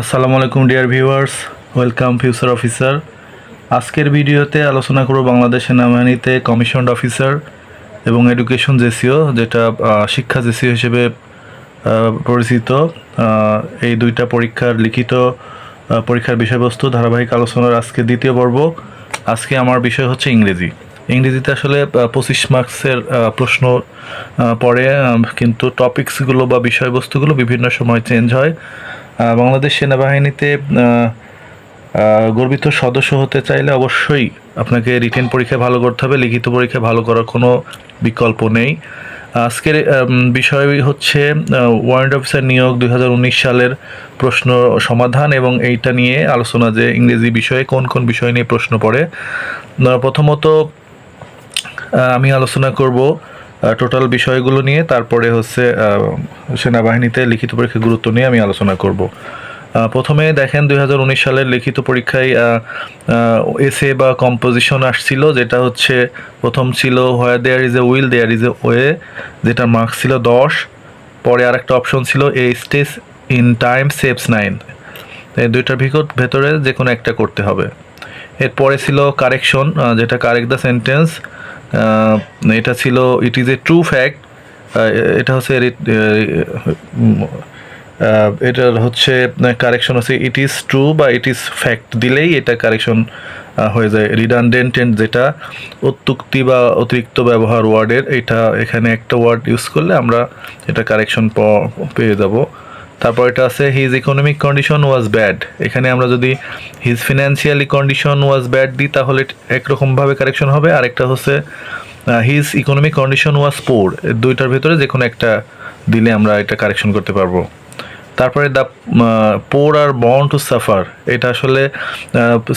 আসসালামু আলাইকুম, dear viewers. Welcome, future officer. আজকের ভিডিওতে আলোচনা করব বাংলাদেশ সেনাবাহিনীতে কমিশনড অফিসার এবং এডুকেশন জেসিও, যেটা শিক্ষা জেসিও হিসেবে পরিচিত। এই দুইটা পরীক্ষার লিখিত পরীক্ষার বিষয়বস্তু, ধারাবাহিক আলোচনার আজকে দ্বিতীয় পর্ব। আজকে আমার বিষয় হচ্ছে ইংরেজি। ইংরেজিতে আসলে পঁচিশ মার্কসের প্রশ্ন পড়ে কিন্তু টপিকসগুলো বা বিষয়বস্তুগুলো বিভিন্ন সময় চেঞ্জ হয়। বাংলাদেশ সেনাবাহিনীতে গর্বিত সদস্য হতে চাইলে অবশ্যই আপনাকে রিটেন পরীক্ষায় ভালো করতে হবে, লিখিত পরীক্ষায় ভালো করার কোনো বিকল্প নেই। আজকের বিষয় হচ্ছে ওয়ারেন্ট অফিসার নিয়োগ দুই হাজার উনিশ সালের প্রশ্ন সমাধান এবং এইটা নিয়ে আলোচনা যে ইংরেজি বিষয়ে কোন কোন বিষয় নিয়ে প্রশ্ন পড়ে। প্রথমত আমি আলোচনা করব টোটাল বিষয়গুলো নিয়ে, তারপরে হচ্ছে সেনাবাহিনীতে লিখিত পরীক্ষার গুরুত্ব নিয়ে আমি আলোচনা করব। প্রথমে দেখেন দুই হাজার উনিশ সালের লিখিত পরীক্ষায় এসে বা কম্পোজিশন আসছিল, যেটা হচ্ছে, প্রথম ছিল where there is a will there is a way যেটা মার্কস ছিল দশ। পরে আরেকটা অপশন ছিল a stage in time saves nine এই দুইটার ভিতর, ভেতরে যে কোনো একটা করতে হবে। এরপরে ছিল কারেকশন যেটা কারেক্ট দ্য সেন্টেন্স এটা ছিল it is a true fact এটা হচ্ছে এটার হচ্ছে কারেকশন হচ্ছে ইট ইজ ট্রু বা ইট ইজ ফ্যাক্ট দিলেই এটা কারেকশন হয়ে যায়। রিডান্ডেন্ট যেটা অত্যুক্তি বা অতিরিক্ত ব্যবহার ওয়ার্ডের এটা এখানে একটা ওয়ার্ড ইউজ করলে আমরা এটা কারেকশন পেয়ে যাব। তারপর এটা আছে his economic condition was bad এখানে আমরা যদি his financially condition was bad দিই, তাহলে একরকমভাবে কারেকশন হবে। আরেকটা হচ্ছে his economic condition was poor দুইটার ভেতরে যে কোনো একটা দিলে আমরা এটা কারেকশন করতে পারব। তারপরে the poor are born to suffer এটা আসলে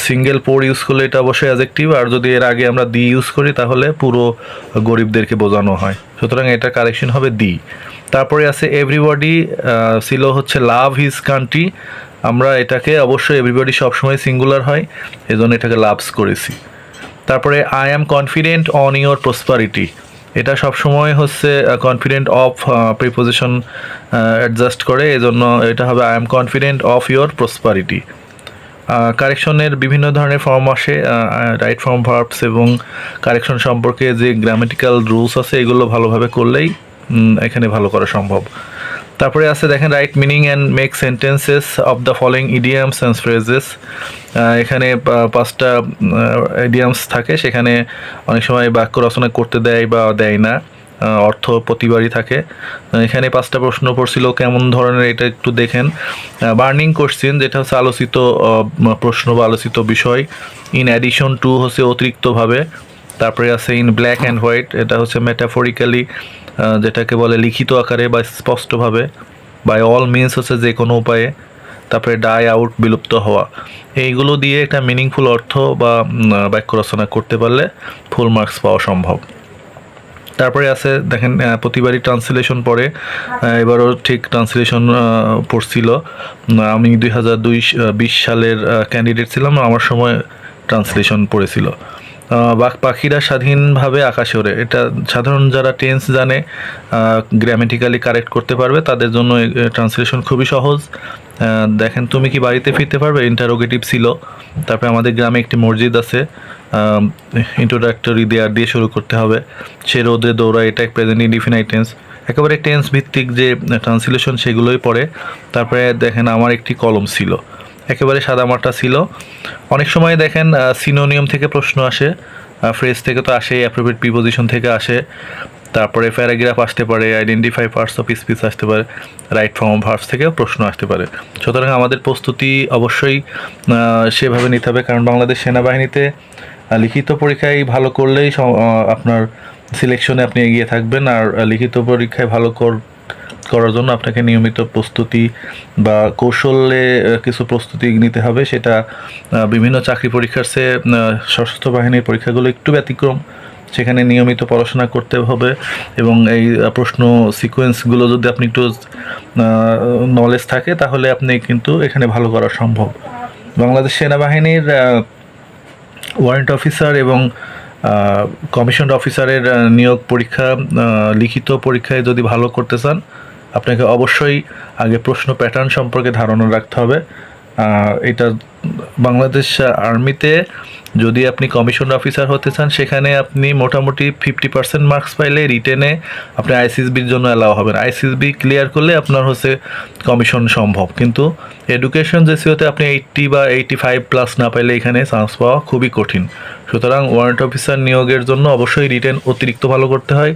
সিঙ্গেল পোর ইউজ করলে এটা অবশ্যই অ্যাজেক্টিভ আর যদি এর আগে আমরা দি ইউজ করি, তাহলে পুরো গরিবদেরকে বোঝানো হয়। সুতরাং এটা কারেকশন হবে দি। তারপরে আছে এভরিবডি ছিল হচ্ছে লাভ হিজ কান্ট্রি আমরা এটাকে অবশ্যই এভরিবডি সবসময় সিঙ্গুলার হয়, এজন্য এটাকে লাভস করেছি। তারপরে I am confident on your prosperity এটা সবসময় হচ্ছে কনফিডেন্ট অফ প্রিপোজিশন অ্যাডজাস্ট করে, এজন্য এটা হবে I am confident of your prosperity কারেকশনের বিভিন্ন ধরনের ফর্ম আসে রাইট ফর্ম ভার্বস এবং কারেকশন সম্পর্কে যে গ্রামেটিক্যাল রুলস আছে, এগুলো ভালোভাবে করলেই এখানে ভালো করা সম্ভব। তারপরে আছে দেখেন write meaning and make sentences of the following idioms and phrases এখানে পাঁচটা ইডিয়ামস থাকে। সেখানে অনেক সময় বাক্য রচনা করতে দেয় বা দেয় না। অর্থ প্রতিবারই থাকে। এখানে পাঁচটা প্রশ্ন পড়ছিল, কেমন ধরনের এটা একটু দেখেন। বার্নিং কোশ্চেন যেটা হচ্ছে আলোচিত প্রশ্ন বা আলোচিত বিষয়। ইন অ্যাডিশন টু হচ্ছে অতিরিক্তভাবে। তারপরে আছে ইন ব্ল্যাক অ্যান্ড হোয়াইট এটা হচ্ছে মেটাফরিক্যালি যেটাকে বলে লিখিত আকারে বা স্পষ্টভাবে বাই অল মিনস হচ্ছে যে কোনো উপায়ে, তারপরে ডাই আউট বিলুপ্ত হওয়া। এইগুলো দিয়ে একটা মিনিংফুল অর্থ বা বাক্য রচনা করতে পারলে ফুল মার্কস পাওয়া সম্ভব। তারপরে আছে, দেখেন প্রতিবারই ট্রান্সলেশন পড়ে। এবারও ঠিক ট্রান্সলেশন পড়ছিল। আমি দুই হাজার দুই বিশ সালের ক্যান্ডিডেট ছিলাম, আমার সময় ট্রান্সলেশন পড়েছিল। বাক পাখিরা স্বাধীনভাবে আকাশে ওড়ে। এটা সাধারণ যারা টেন্স জানে গ্রামেটিক্যালি কারেক্ট করতে পারবে, তাদের জন্য ট্রান্সলেশন খুবই সহজ। দেখেন, তুমি কি বাড়িতে ফিরতে পারবে? ইন্টারোগেটিভ ছিল। তারপরে আমাদের গ্রামে একটি মসজিদ আছে। ইন্ট্রোডাক্টরি দেয়ার দিয়ে শুরু করতে হবে। সে রোদে দৌড়া এটা প্রেজেন্ট ইনডিফিনাইট টেন্স একেবারে টেন্স ভিত্তিক যে ট্রান্সলেশন সেগুলোই পড়ে। তারপরে দেখেন, আমার একটি কলম ছিল। একেবারে সাদামাটা ছিল। অনেক সময় দেখেন সিনোনিয়াম থেকে প্রশ্ন আসে ফ্রেজ থেকে তো আসে অ্যাপ্রোপ্রিয়েট প্রিপোজিশন থেকে আসে। তারপরে প্যারাগ্রাফ আসতে পারে আইডেন্টিফাই পার্টস অফ স্পিচ আসতে পারে রাইট ফর্ম অফ ভার্বস থেকেও প্রশ্ন আসতে পারে। সুতরাং আমাদের প্রস্তুতি অবশ্যই সেভাবে নিতে হবে, কারণ বাংলাদেশ সেনাবাহিনীতে লিখিত পরীক্ষায় ভালো করলেই আপনার সিলেকশনে আপনি এগিয়ে থাকবেন, আর লিখিত পরীক্ষায় ভালো কর করার জন্য আপনাকে নিয়মিত প্রস্তুতি বা কৌশলে কিছু প্রস্তুতি নিতে হবে। সেটা বিভিন্ন চাকরি পরীক্ষার চেয়ে সশস্ত্র বাহিনীর পরীক্ষাগুলো একটু ব্যতিক্রম। সেখানে নিয়মিত পড়াশোনা করতে হবে এবং এই প্রশ্ন সিকোয়েন্সগুলো যদি আপনি একটু নলেজ থাকে, তাহলে আপনি কিন্তু এখানে ভালো করা সম্ভব। বাংলাদেশ সেনাবাহিনীর ওয়ারেন্ট অফিসার এবং কমিশন অফিসারের নিয়োগ পরীক্ষা লিখিত পরীক্ষায় যদি ভালো করতে চান আপনাকে অবশ্যই আগে প্রশ্ন প্যাটার্ন সম্পর্কে ধারণা রাখতে হবে। এটা বাংলাদেশ আর্মিতে যদি আপনি কমিশন অফিসার হতে চান, সেখানে আপনি মোটামুটি ফিফটি পার্সেন্ট মার্কস পাইলে রিটেনে আপনি আইসিএসবির জন্য অ্যালাউ হবেন। আইসিএসবি ক্লিয়ার করলে আপনার হচ্ছে কমিশন সম্ভব। কিন্তু এডুকেশন জেসিওতে আপনি এইট্টি বা এইটটি ফাইভ প্লাস না পাইলে এখানে চান্স পাওয়া খুবই কঠিন। সুতরাং ওয়ারেন্ট অফিসার নিয়োগের জন্য অবশ্যই রিটেন অতিরিক্ত ভালো করতে হয়।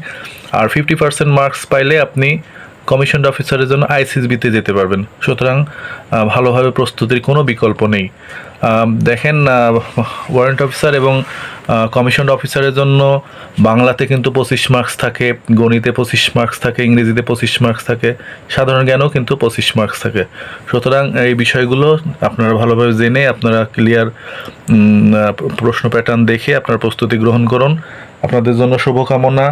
আর ফিফটি পার্সেন্ট মার্কস পাইলে আপনি কমিশন অফিসারের জন্য আইসিসবিতে যেতে পারবেন। সুতরাং ভালোভাবে প্রস্তুতির কোনো বিকল্প নেই। দেখেন ওয়ারেন্ট অফিসার এবং কমিশন অফিসারের জন্য বাংলাতে কিন্তু পঁচিশ মার্কস থাকে, গণিতে পঁচিশ মার্কস থাকে, ইংরেজিতে পঁচিশ মার্কস থাকে, সাধারণ জ্ঞানও কিন্তু পঁচিশ মার্কস থাকে। সুতরাং, এই বিষয়গুলো আপনারা ভালোভাবে জেনে, আপনারা ক্লিয়ার প্রশ্ন প্যাটার্ন দেখে আপনার প্রস্তুতি গ্রহণ করুন। আপনাদের জন্য শুভকামনা।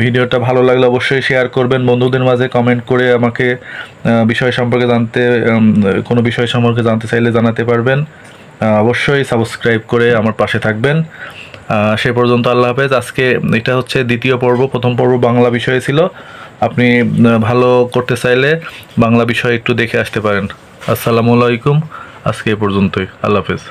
ভিডিওটা ভালো লাগলে অবশ্যই শেয়ার করবেন। বন্ধুদের মাঝে কমেন্ট করে আমাকে বিষয় সম্পর্কে জানতে কোনো বিষয় সম্পর্কে জানতে চাইলে জানাতে পারবেন। অবশ্যই সাবস্ক্রাইব করে আমার পাশে থাকবেন। সে পর্যন্ত আল্লাহ হাফেজ। আজকে এটা হচ্ছে দ্বিতীয় পর্ব, প্রথম পর্ব বাংলা বিষয়ে ছিল। আপনি ভালো করতে চাইলে বাংলা বিষয় একটু দেখে আসতে পারেন। আসসালামু আলাইকুম। আজকে এ পর্যন্তই। আল্লাহ হাফেজ।